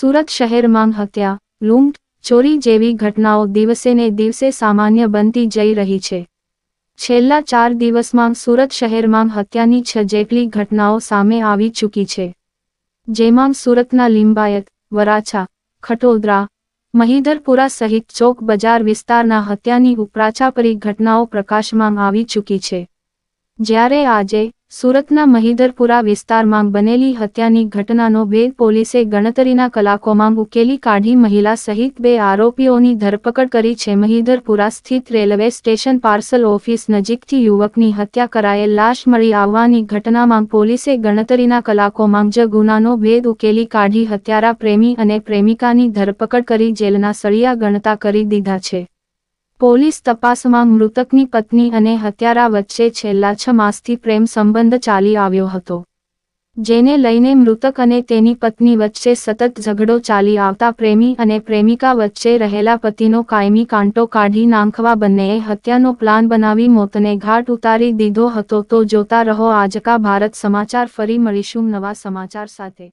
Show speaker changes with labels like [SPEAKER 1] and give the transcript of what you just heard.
[SPEAKER 1] સુરત શહેરમાં હત્યા, લૂંટ, ચોરી જેવી ઘટનાઓ દિવસે ને દિવસે સામાન્ય બનતી જઈ રહી છે. છેલ્લા ચાર દિવસમાં સુરત શહેરમાં હત્યાની છ જેટલી ઘટનાઓ સામે આવી ચૂકી છે. જેમાં સુરતના લિંબાયત, વરાછા, ખટોદરા, મહિધરપુરા સહિત ચોક બજાર વિસ્તારના હત્યાની ઉપરાછાપરી ઘટનાઓ પ્રકાશમાં આવી ચૂકી છે. જ્યારે આજે સુરતના મહિધરપુરા વિસ્તારમાં બનેલી હત્યાની ઘટનાનો ભેદ પોલીસે ગણતરીના કલાકોમાં ઉકેલી કાઢી મહિલા સહિત બે આરોપીઓની ધરપકડ કરી છે. મહિધરપુરા સ્થિત રેલવે સ્ટેશન પાર્સલ ઓફિસ નજીકથી યુવકની હત્યા કરાયેલ લાશ મળી આવવાની ઘટનામાં પોલીસે ગણતરીના કલાકોમાં જ ગુનાનો ભેદ ઉકેલી કાઢી હત્યારા પ્રેમી અને પ્રેમિકાની ધરપકડ કરી જેલના સળિયા ગણતા કરી દીધા છે. પોલીસ તપાસમાં મૃતકની પત્ની અને હત્યારા વચ્ચે છેલ્લા છ માસથી પ્રેમ સંબંધ ચાલી આવ્યો હતો. જેને લઈને મૃતક અને તેની પત્ની વચ્ચે સતત ઝઘડો ચાલી આવતા પ્રેમી અને પ્રેમિકા વચ્ચે રહેલા પતિનો કાયમી કાંટો કાઢી નાંખવા બંનેએ હત્યાનો પ્લાન બનાવી મોતને ઘાટ ઉતારી દીધો હતો. તો જોતા રહો, આજકા ભારત સમાચાર. ફરી મળીશું નવા સમાચાર સાથે.